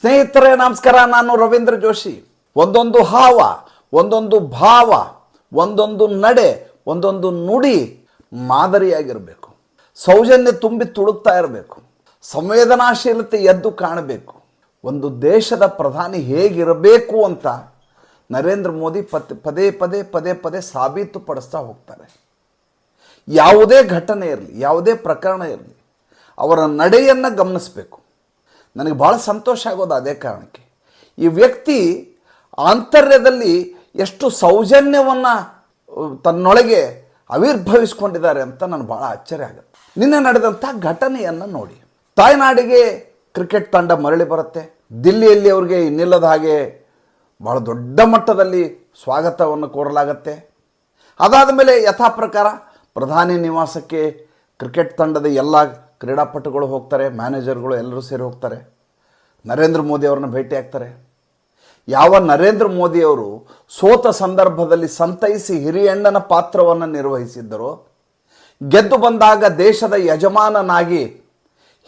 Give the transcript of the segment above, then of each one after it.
ಸ್ನೇಹಿತರೇ, ನಮಸ್ಕಾರ. ನಾನು ರವೀಂದ್ರ ಜೋಶಿ. ಒಂದೊಂದು ಹಾವ, ಒಂದೊಂದು ಭಾವ, ಒಂದೊಂದು ನಡೆ, ಒಂದೊಂದು ನುಡಿ ಮಾದರಿಯಾಗಿರಬೇಕು. ಸೌಜನ್ಯ ತುಂಬಿ ತುಳುಕ್ತಾ ಇರಬೇಕು. ಸಂವೇದನಾಶೀಲತೆ ಎದ್ದು ಕಾಣಬೇಕು. ಒಂದು ದೇಶದ ಪ್ರಧಾನಿ ಹೇಗಿರಬೇಕು ಅಂತ ನರೇಂದ್ರ ಮೋದಿ ಪತ್, ಪದೇ ಪದೇ ಪದೇ ಪದೇ ಸಾಬೀತುಪಡಿಸ್ತಾ ಹೋಗ್ತಾರೆ. ಯಾವುದೇ ಘಟನೆ ಇರಲಿ, ಯಾವುದೇ ಪ್ರಕರಣ ಇರಲಿ, ಅವರ ನಡೆಯನ್ನು ಗಮನಿಸಬೇಕು. ನನಗೆ ಭಾಳ ಸಂತೋಷ ಆಗೋದು ಅದೇ ಕಾರಣಕ್ಕೆ. ಈ ವ್ಯಕ್ತಿ ಆಂತರ್ಯದಲ್ಲಿ ಎಷ್ಟು ಸೌಜನ್ಯವನ್ನು ತನ್ನೊಳಗೆ ಆವಿರ್ಭವಿಸ್ಕೊಂಡಿದ್ದಾರೆ ಅಂತ ನಾನು ಭಾಳ ಆಶ್ಚರ್ಯ ಆಗುತ್ತೆ. ನಿನ್ನೆ ನಡೆದಂಥ ಘಟನೆಯನ್ನು ನೋಡಿ. ತಾಯ್ನಾಡಿಗೆ ಕ್ರಿಕೆಟ್ ತಂಡ ಮರಳಿ ಬರುತ್ತೆ. ದಿಲ್ಲಿಯಲ್ಲಿ ಅವ್ರಿಗೆ ಇನ್ನಿಲ್ಲದ ಹಾಗೆ ಭಾಳ ದೊಡ್ಡ ಮಟ್ಟದಲ್ಲಿ ಸ್ವಾಗತವನ್ನು ಕೋರಲಾಗತ್ತೆ. ಅದಾದ ಮೇಲೆ ಯಥಾ ಪ್ರಕಾರ ಪ್ರಧಾನಿ ನಿವಾಸಕ್ಕೆ ಕ್ರಿಕೆಟ್ ತಂಡದ ಎಲ್ಲ ಕ್ರೀಡಾಪಟುಗಳು ಹೋಗ್ತಾರೆ, ಮ್ಯಾನೇಜರ್ಗಳು ಎಲ್ಲರೂ ಸೇರಿ ಹೋಗ್ತಾರೆ. ನರೇಂದ್ರ ಮೋದಿ ಅವ್ರನ್ನ ಭೇಟಿ ಆಗ್ತಾರೆ. ಯಾವ ನರೇಂದ್ರ ಮೋದಿಯವರು ಸೋತ ಸಂದರ್ಭದಲ್ಲಿ ಸಂತೈಸಿ ಹಿರಿಯಣ್ಣನ ಪಾತ್ರವನ್ನು ನಿರ್ವಹಿಸಿದ್ದರು, ಗೆದ್ದು ಬಂದಾಗ ದೇಶದ ಯಜಮಾನನಾಗಿ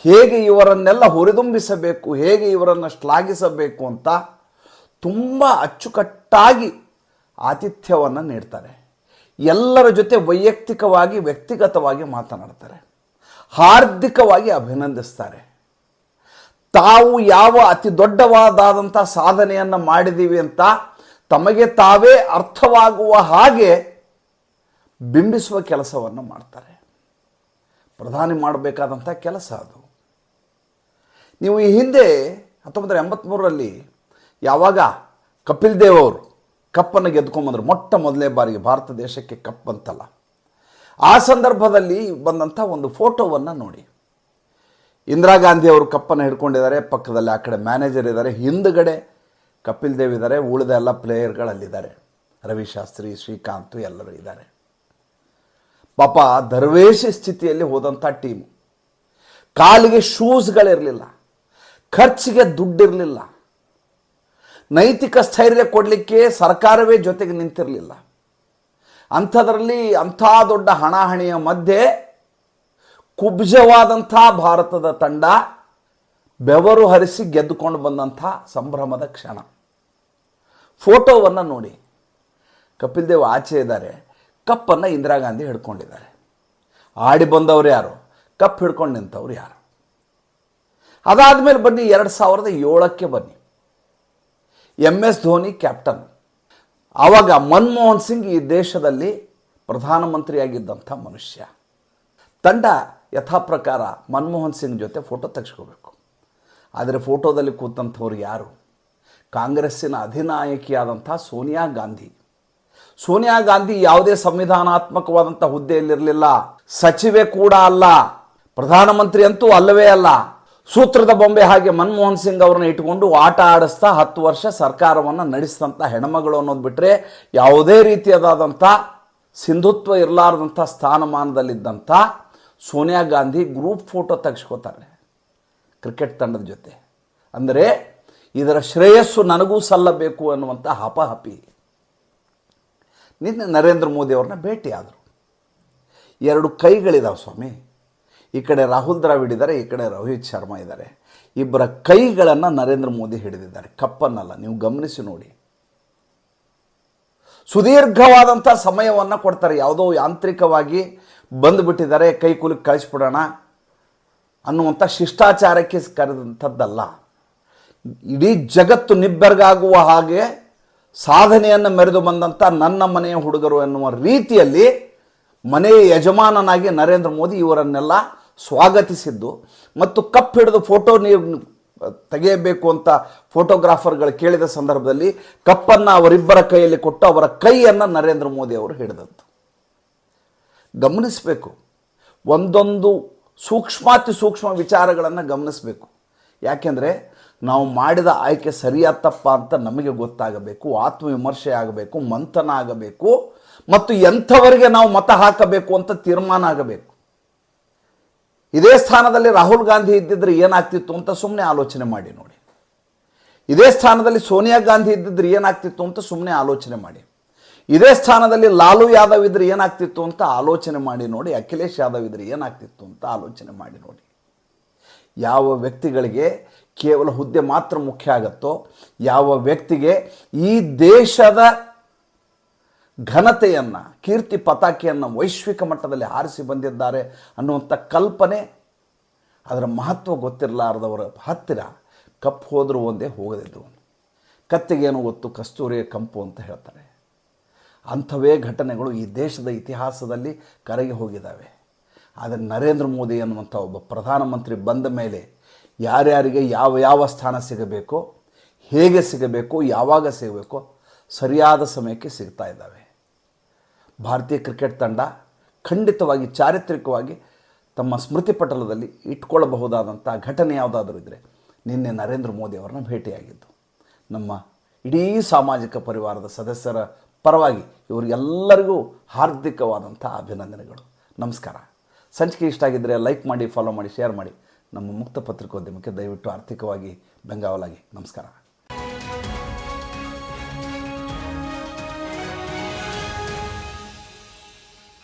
ಹೇಗೆ ಇವರನ್ನೆಲ್ಲ ಹುರಿದುಂಬಿಸಬೇಕು, ಹೇಗೆ ಇವರನ್ನು ಶ್ಲಾಘಿಸಬೇಕು ಅಂತ ತುಂಬ ಅಚ್ಚುಕಟ್ಟಾಗಿ ಆತಿಥ್ಯವನ್ನು ನೀಡ್ತಾರೆ. ಎಲ್ಲರ ಜೊತೆ ವೈಯಕ್ತಿಕವಾಗಿ, ವ್ಯಕ್ತಿಗತವಾಗಿ ಮಾತನಾಡ್ತಾರೆ. ಹಾರ್ದಿಕವಾಗಿ ಅಭಿನಂದಿಸ್ತಾರೆ. ತಾವು ಯಾವ ಅತಿ ದೊಡ್ಡವಾದಂಥ ಸಾಧನೆಯನ್ನು ಮಾಡಿದ್ದೀವಿ ಅಂತ ತಮಗೆ ತಾವೇ ಅರ್ಥವಾಗುವ ಹಾಗೆ ಬಿಂಬಿಸುವ ಕೆಲಸವನ್ನು ಮಾಡ್ತಾರೆ. ಪ್ರಧಾನಿ ಮಾಡಬೇಕಾದಂಥ ಕೆಲಸ ಅದು. ನೀವು ಈ ಹಿಂದೆ ಹತ್ತೊಂಬತ್ತು ಎಂಬತ್ತ್ಮೂರರಲ್ಲಿ ಯಾವಾಗ ಕಪಿಲ್ ದೇವ್ ಅವರು ಕಪ್ಪನ್ನು ಗೆದ್ಕೊಂಬಂದ್ರು ಮೊಟ್ಟ ಮೊದಲನೇ ಬಾರಿಗೆ ಭಾರತ ದೇಶಕ್ಕೆ ಕಪ್ ಬಂತಲ್ಲ. ಆ ಸಂದರ್ಭದಲ್ಲಿ ಬಂದಂಥ ಒಂದು ಫೋಟೋವನ್ನು ನೋಡಿ. ಇಂದಿರಾ ಗಾಂಧಿ ಅವರು ಕಪ್ಪನ್ನು ಹಿಡ್ಕೊಂಡಿದ್ದಾರೆ, ಪಕ್ಕದಲ್ಲಿ ಆ ಕಡೆ ಮ್ಯಾನೇಜರ್ ಇದ್ದಾರೆ, ಹಿಂದುಗಡೆ ಕಪಿಲ್ ದೇವ್ ಇದ್ದಾರೆ, ಉಳಿದ ಎಲ್ಲ ಪ್ಲೇಯರ್ಗಳಲ್ಲಿದ್ದಾರೆ. ರವಿಶಾಸ್ತ್ರಿ ಶ್ರೀಕಾಂತ್ ಎಲ್ಲರೂ ಇದ್ದಾರೆ. ಪಾಪ ದರ್ವೇಶಿ ಸ್ಥಿತಿಯಲ್ಲಿ ಹೋದಂಥ ಟೀಮು ಕಾಲಿಗೆ ಶೂಸ್ಗಳಿರಲಿಲ್ಲ ಖರ್ಚಿಗೆ ದುಡ್ಡಿರಲಿಲ್ಲ, ನೈತಿಕ ಸ್ಥೈರ್ಯ ಕೊಡಲಿಕ್ಕೆ ಸರ್ಕಾರವೇ ಜೊತೆಗೆ ನಿಂತಿರಲಿಲ್ಲ. ಅಂಥದ್ರಲ್ಲಿ ಅಂಥ ದೊಡ್ಡ ಹಣಾಹಣಿಯ ಮಧ್ಯೆ ಕುಬ್ಜವಾದಂಥ ಭಾರತದ ತಂಡ ಬೆವರು ಹರಿಸಿ ಗೆದ್ದುಕೊಂಡು ಬಂದಂಥ ಸಂಭ್ರಮದ ಕ್ಷಣ. ಫೋಟೋವನ್ನು ನೋಡಿ. ಕಪಿಲ್ ದೇವ್ ಆಚೆ ಇದ್ದಾರೆ. ಕಪ್ಪನ್ನು ಇಂದಿರಾ ಗಾಂಧಿ ಹಿಡ್ಕೊಂಡಿದ್ದಾರೆ. ಆಡಿ ಬಂದವರು ಯಾರು? ಕಪ್ ಹಿಡ್ಕೊಂಡು ನಿಂತವ್ರು ಯಾರು? ಅದಾದಮೇಲೆ ಬನ್ನಿ, ಎರಡು ಸಾವಿರದ ಏಳಕ್ಕೆ ಬನ್ನಿ. M S Dhoni captain. ಆವಾಗ ಮನಮೋಹನ್ ಸಿಂಗ್ ಈ ದೇಶದಲ್ಲಿ ಪ್ರಧಾನಮಂತ್ರಿಯಾಗಿದ್ದಂಥ ಮನುಷ್ಯ. ತಂಡ ಯಥಾ ಪ್ರಕಾರ ಮನಮೋಹನ್ ಸಿಂಗ್ ಜೊತೆ ಫೋಟೋ ತೆಗೆಸ್ಕೋಬೇಕು. ಆದರೆ ಫೋಟೋದಲ್ಲಿ ಕೂತಂಥವ್ರು ಯಾರು? ಕಾಂಗ್ರೆಸ್ಸಿನ ಅಧಿನಾಯಕಿಯಾದಂಥ ಸೋನಿಯಾ ಗಾಂಧಿ. ಸೋನಿಯಾ ಗಾಂಧಿ ಯಾವುದೇ ಸಂವಿಧಾನಾತ್ಮಕವಾದಂಥ ಹುದ್ದೆಯಲ್ಲಿರಲಿಲ್ಲ. ಸಚಿವೆ ಕೂಡ ಅಲ್ಲ. ಪ್ರಧಾನಮಂತ್ರಿ ಅಂತೂ ಅಲ್ಲವೇ ಅಲ್ಲ. ಸೂತ್ರದ ಬೊಂಬೆ ಹಾಗೆ ಮನಮೋಹನ್ ಸಿಂಗ್ ಅವ್ರನ್ನ ಇಟ್ಕೊಂಡು ಆಟ ಆಡಿಸ್ತಾ ಹತ್ತು ವರ್ಷ ಸರ್ಕಾರವನ್ನು ನಡೆಸಿದಂಥ ಹೆಣ್ಮಗಳು ಅನ್ನೋದು ಬಿಟ್ಟರೆ ಯಾವುದೇ ರೀತಿಯಾದಂಥ ಸಿಂಧುತ್ವ ಇರಲಾರ್ದಂಥ ಸ್ಥಾನಮಾನದಲ್ಲಿದ್ದಂಥ ಸೋನಿಯಾ ಗಾಂಧಿ ಗ್ರೂಪ್ ಫೋಟೋ ತೆಗೆಸ್ಕೋತಾರೆ ಕ್ರಿಕೆಟ್ ತಂಡದ ಜೊತೆ. ಅಂದರೆ ಇದರ ಶ್ರೇಯಸ್ಸು ನನಗೂ ಸಲ್ಲಬೇಕು ಅನ್ನುವಂಥ ಹಪಹಪಿ. ನಿನ್ನೆ ನರೇಂದ್ರ ಮೋದಿ ಅವ್ರನ್ನ ಭೇಟಿಯಾದರು. ಎರಡು ಕೈಗಳಿದಾವೆ ಸ್ವಾಮಿ. ಈ ಕಡೆ ರಾಹುಲ್ ದ್ರಾವಿಡ್ ಇದ್ದಾರೆ, ಈ ಕಡೆ ರೋಹಿತ್ ಶರ್ಮಾ ಇದ್ದಾರೆ. ಇಬ್ಬರ ಕೈಗಳನ್ನು ನರೇಂದ್ರ ಮೋದಿ ಹಿಡಿದಿದ್ದಾರೆ. ಕಪ್ಪನ್ನಲ್ಲ, ನೀವು ಗಮನಿಸಿ ನೋಡಿ. ಸುದೀರ್ಘವಾದಂಥ ಸಮಯವನ್ನು ಕೊಡ್ತಾರೆ. ಯಾವುದೋ ಯಾಂತ್ರಿಕವಾಗಿ ಬಂದುಬಿಟ್ಟಿದ್ದಾರೆ, ಕೈ ಕುಲಿಗೆ ಕಳಿಸ್ಬಿಡೋಣ ಅನ್ನುವಂಥ ಶಿಷ್ಟಾಚಾರಕ್ಕೆ ಕರೆದಂಥದ್ದಲ್ಲ. ಇಡೀ ಜಗತ್ತು ನಿಬ್ಬೆರಗಾಗುವ ಹಾಗೆ ಸಾಧನೆಯನ್ನು ಮೆರೆದು ಬಂದಂಥ ನನ್ನ ಮನೆಯ ಹುಡುಗರು ಎನ್ನುವ ರೀತಿಯಲ್ಲಿ ಮನೆಯ ಯಜಮಾನನಾಗಿ ನರೇಂದ್ರ ಮೋದಿ ಇವರನ್ನೆಲ್ಲ ಸ್ವಾಗತಿಸಿದ್ದು ಮತ್ತು ಕಪ್ ಹಿಡಿದು ಫೋಟೋ ನೀವು ತೆಗೆಯಬೇಕು ಅಂತ ಫೋಟೋಗ್ರಾಫರ್ಗಳು ಕೇಳಿದ ಸಂದರ್ಭದಲ್ಲಿ ಕಪ್ಪನ್ನು ಅವರಿಬ್ಬರ ಕೈಯಲ್ಲಿ ಕೊಟ್ಟು ಅವರ ಕೈಯನ್ನು ನರೇಂದ್ರ ಮೋದಿ ಅವರು ಹಿಡಿದದ್ದು ಗಮನಿಸಬೇಕು. ಒಂದೊಂದು ಸೂಕ್ಷ್ಮಾತಿ ಸೂಕ್ಷ್ಮ ವಿಚಾರಗಳನ್ನು ಗಮನಿಸಬೇಕು. ಯಾಕೆಂದರೆ ನಾವು ಮಾಡಿದ ಆಯ್ಕೆ ಸರಿಯಾದ ತಪ್ಪ ಅಂತ ನಮಗೆ ಗೊತ್ತಾಗಬೇಕು, ಆತ್ಮವಿಮರ್ಶೆ ಆಗಬೇಕು, ಮಂಥನ ಆಗಬೇಕು ಮತ್ತು ಎಂಥವರಿಗೆ ನಾವು ಮತ ಹಾಕಬೇಕು ಅಂತ ತೀರ್ಮಾನ ಆಗಬೇಕು. ಇದೇ ಸ್ಥಾನದಲ್ಲಿ ರಾಹುಲ್ ಗಾಂಧಿ ಇದ್ದಿದ್ರೆ ಏನಾಗ್ತಿತ್ತು ಅಂತ ಸುಮ್ಮನೆ ಆಲೋಚನೆ ಮಾಡಿ ನೋಡಿ. ಇದೇ ಸ್ಥಾನದಲ್ಲಿ ಸೋನಿಯಾ ಗಾಂಧಿ ಇದ್ದಿದ್ರೆ ಏನಾಗ್ತಿತ್ತು ಅಂತ ಸುಮ್ಮನೆ ಆಲೋಚನೆ ಮಾಡಿ. ಇದೇ ಸ್ಥಾನದಲ್ಲಿ ಲಾಲು ಯಾದವ್ ಇದ್ರೆ ಏನಾಗ್ತಿತ್ತು ಅಂತ ಆಲೋಚನೆ ಮಾಡಿ ನೋಡಿ, ಅಖಿಲೇಶ್ ಯಾದವ್ ಇದ್ರೆ ಏನಾಗ್ತಿತ್ತು ಅಂತ ಆಲೋಚನೆ ಮಾಡಿ ನೋಡಿ. ಯಾವ ವ್ಯಕ್ತಿಗಳಿಗೆ ಕೇವಲ ಹುದ್ದೆ ಮಾತ್ರ ಮುಖ್ಯ ಆಗುತ್ತೋ, ಯಾವ ವ್ಯಕ್ತಿಗೆ ಈ ದೇಶದ ಘನತೆಯನ್ನು, ಕೀರ್ತಿ ಪತಾಕೆಯನ್ನು ವೈಶ್ವಿಕ ಮಟ್ಟದಲ್ಲಿ ಹಾರಿಸಿ ಬಂದಿದ್ದಾರೆ ಅನ್ನುವಂಥ ಕಲ್ಪನೆ ಅದರ ಮಹತ್ವ ಗೊತ್ತಿರಲಾರದವರ ಹತ್ತಿರ ಕಪ್ಪು ಹೋದರೂ ಒಂದೇ ಹೋಗದಿದ್ದು. ಕತ್ತಿಗೇನು ಗೊತ್ತು ಕಸ್ತೂರಿಯ ಕಂಪು ಅಂತ ಹೇಳ್ತಾರೆ. ಅಂಥವೇ ಘಟನೆಗಳು ಈ ದೇಶದ ಇತಿಹಾಸದಲ್ಲಿ ಕರಗಿ ಹೋಗಿದ್ದಾವೆ. ಆದರೆ ನರೇಂದ್ರ ಮೋದಿ ಅನ್ನುವಂಥ ಒಬ್ಬ ಪ್ರಧಾನಮಂತ್ರಿ ಬಂದ ಮೇಲೆ ಯಾರ್ಯಾರಿಗೆ ಯಾವ ಯಾವ ಸ್ಥಾನ ಸಿಗಬೇಕೋ, ಹೇಗೆ ಸಿಗಬೇಕು, ಯಾವಾಗ ಸಿಗಬೇಕೋ, ಸರಿಯಾದ ಸಮಯಕ್ಕೆ ಸಿಗ್ತಾ ಇದ್ದಾವೆ. ಭಾರತೀಯ ಕ್ರಿಕೆಟ್ ತಂಡ ಖಂಡಿತವಾಗಿ ಚಾರಿತ್ರಿಕವಾಗಿ ತಮ್ಮ ಸ್ಮೃತಿ ಪಟಲದಲ್ಲಿ ಇಟ್ಕೊಳ್ಳಬಹುದಾದಂಥ ಘಟನೆ ಯಾವುದಾದ್ರೂ ಇದ್ದರೆ ನಿನ್ನೆ ನರೇಂದ್ರ ಮೋದಿ ಅವರನ್ನ ಭೇಟಿಯಾಗಿದ್ದು. ನಮ್ಮ ಇಡೀ ಸಾಮಾಜಿಕ ಪರಿವಾರದ ಸದಸ್ಯರ ಪರವಾಗಿ ಇವರಿಗೆಲ್ಲರಿಗೂ ಹಾರ್ದಿಕವಾದಂಥ ಅಭಿನಂದನೆಗಳು. ನಮಸ್ಕಾರ. ಸಂಚಿಕೆ ಇಷ್ಟ ಆಗಿದ್ದರೆ ಲೈಕ್ ಮಾಡಿ ಫಾಲೋ ಮಾಡಿ ಶೇರ್ ಮಾಡಿ. ನಮ್ಮ ಮುಕ್ತ ಪತ್ರಿಕೋದ್ಯಮಕ್ಕೆ ದಯವಿಟ್ಟು ಆರ್ಥಿಕವಾಗಿ ಬೆಂಗಾವಲಾಗಿ. ನಮಸ್ಕಾರ.